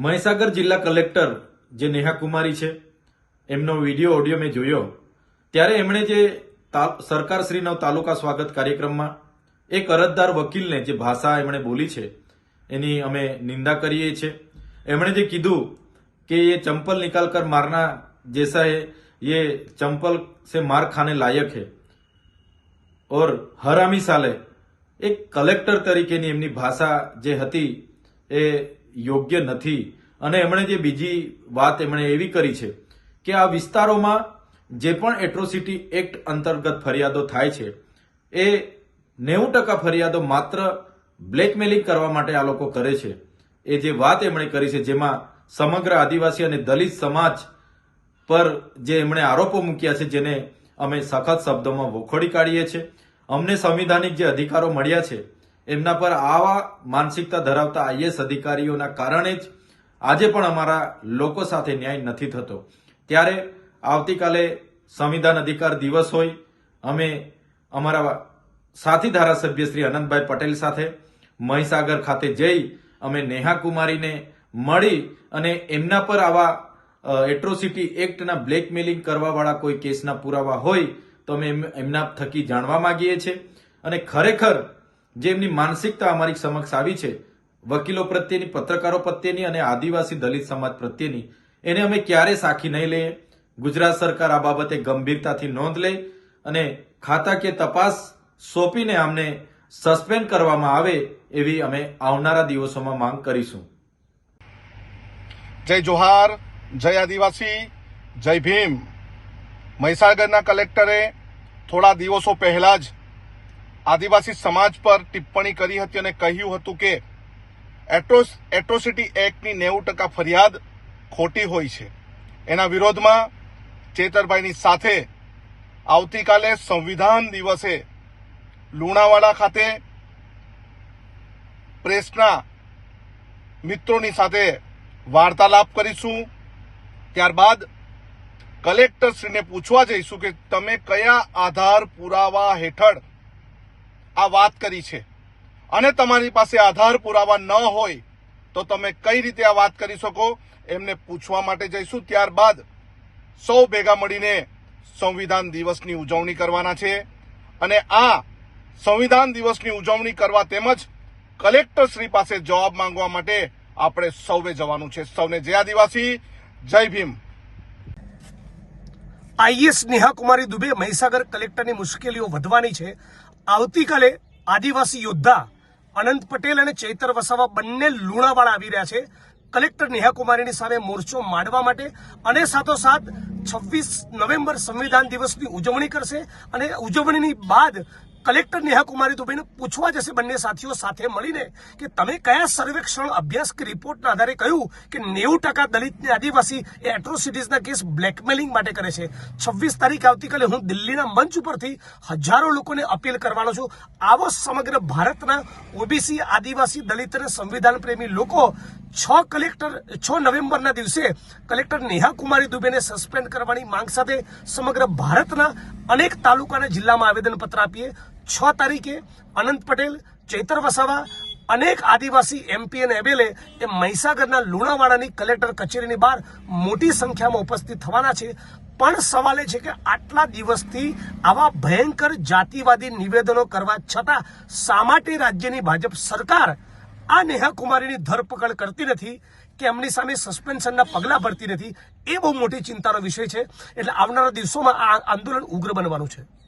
મહીસાગર જિલ્લા કલેક્ટર જે નેહા કુમારી છે એમનો વિડીયો ઓડિયો મેં જોયો ત્યારે એમણે જે તા- સરકારશ્રીનો તાલુકા સ્વાગત કાર્યક્રમમાં એક અરજદાર વકીલને જે ભાષા એમણે બોલી છે એની અમે નિંદા કરીએ છીએ એમણે જે કીધું કે ये चंपल निकाल कर मारना जैसा है ये चंपल से मार खाने लायक है ઓર હરામી સાલે એક કલેક્ટર તરીકેની એમની ભાષા જે હતી એ યોગ્ય નથી. અને એમણે જે બીજી વાત એમણે એવી કરી છે કે આ વિસ્તારોમાં જે પણ એટ્રોસિટી એક્ટ અંતર્ગત ફરિયાદો થાય છે, એ નેવું ટકા ફરિયાદો માત્ર બ્લેકમેલિંગ કરવા માટે આ લોકો કરે છે. એ જે વાત એમણે કરી છે, જેમાં સમગ્ર આદિવાસી અને દલિત સમાજ પર જે એમણે આરોપો મૂક્યા છે, જેને અમે સખત શબ્દોમાં વખોડી કાઢીએ છીએ. અમને સંવિધાનિક જે અધિકારો મળ્યા છે એમના પર આવા માનસિકતા ધરાવતા આઈએસ અધિકારીઓના કારણે જ આજે પણ અમારા લોકો સાથે ન્યાય નથી થતો. ત્યારે આવતીકાલે સંવિધાન અધિકાર દિવસ હોય, અમે અમારા સાથી ધારાસભ્ય શ્રી અનંતભાઈ પટેલ સાથે મહીસાગર ખાતે જઈ અમે નેહા કુમારીને મળી અને એમના પર આવા એટ્રોસિટી એક્ટના બ્લેકમેલિંગ કરવાવાળા કોઈ કેસના પુરાવા હોય, તો અમે એમ- એમના થકી જાણવા માગીએ છીએ. અને ખરેખર જે એમની માનસિકતા અમારી સમક્ષ આવી છે, વકીલો પ્રત્યેની, પત્રકારો પ્રત્યેની અને આદિવાસી દલિત સમાજ પ્રત્યેની, એને અમે ક્યારે સાખી નહીં લઈએ? ગુજરાત સરકાર આ બાબતે ગંભીરતાથી નોંધ લે અને ખાતાકીય તપાસ સોંપીને અમને સસ્પેન્ડ કરવામાં આવે એવી અમે આવનારા દિવસોમાં માંગ કરીશું. જય જોહાર, જય આદિવાસી, જય ભીમ. મહીસાગરના કલેક્ટરે થોડા દિવસો પહેલા જ આદિવાસી સમાજ પર ટિપ્પણી કરી હતી અને કહ્યું હતું કે એટ્રોસ, એટ્રોસિટી એક્ટની નેવું ટકા ફરિયાદ ખોટી હોય છે. એના વિરોધમાં ચેતરભાઈની સાથે આવતીકાલે સંવિધાન દિવસે લુણાવાડા ખાતે પ્રેસના મિત્રોની સાથે વાર્તાલાપ કરીશું. ત્યારબાદ કલેક્ટરશ્રીને પૂછવા જઈશું કે તમે કયા આધાર પુરાવા હેઠળ આ વાત કરી છે. અને તમારી પાસે આધાર પુરાવા ન હોય, તો તમે કઈ રીતે આ વાત કરી શકો? એમને પૂછવા માટે જઈશું. ત્યારબાદ સૌ ભેગા મળીને સંવિધાન દિવસની ઉજવણી કરવાના છે. અને આ સંવિધાન દિવસની ઉજવણી કરવા તેમજ કલેક્ટર શ્રી પાસે જવાબ માંગવા માટે આપણે સૌએ જવાનું છે. સૌને જય આદિવાસી. જય ભીમ. આઈએસ નેહા કુમારી દુબે મહીસાગર કલેક્ટરની મુશ્કેલીઓ વધવાની છે. આવતીકાલે આદિવાસી યોદ્ધા અનંત પટેલ અને ચૈતર વસાવા બંને લુણાવાડા આવી રહ્યા છે. કલેક્ટર નેહા કુમારીની સામે મોરચો માંડવા માટે અને સાથોસાથ છવ્વીસ નવેમ્બર સંવિધાન દિવસની ઉજવણી કરશે અને ઉજવણીની બાદ કલેક્ટર નેહા કુમારી દુબેને પૂછવા જશે બંને સાથીઓ સાથે મળીને કે તમે કયા સર્વેક્ષણ અભ્યાસ કે રિપોર્ટના આધારે કહ્યું કે નેવું ટકા દલિત ને આદિવાસી એ એટ્રોસિટીઝના કેસ બ્લેકમેલિંગ માટે કરે છે. છવ્વીસ તારીખ આવતીકાલે હું દિલ્હીના મંચ ઉપરથી હજારો લોકોને અપીલ કરવાનો છું. આવો સમગ્ર ભારતના ઓબીસી આદિવાસી દલિત અને સંવિધાન પ્રેમી લોકો છ કલેક્ટર, છ નવેમ્બરના દિવસે કલેક્ટર નેહા કુમારી દુબેને સસ્પેન્ડ કરવાની માંગ સાથે સમગ્ર ભારતના અનેક તાલુકાના જિલ્લામાં આવેદનપત્ર આપીએ. છ તારીખે અનંત પટેલ, ચૈતર વસાવા, અનેક આદિવાસી એમપી અને એમએલએ એ મહીસાગરના લુણાવાડાની કલેક્ટર કચેરીની બહાર મોટી સંખ્યામાં ઉપસ્થિત થવાના છે. પણ સવાલ એ છે કે આટલા દિવસથી આવા ભયંકર જાતિવાદી નિવેદનો કરવા છતાં શા માટે રાજ્યની ભાજપ સરકાર આ નેહા કુમારીની ધરપકડ કરતી નથી, કે એમની સામે સસ્પેન્શનના પગલાં ભરતી નથી, એ બહુ મોટી ચિંતાનો વિષય છે. એટલે આવનારા દિવસોમાં આ આંદોલન ઉગ્ર બનવાનું છે.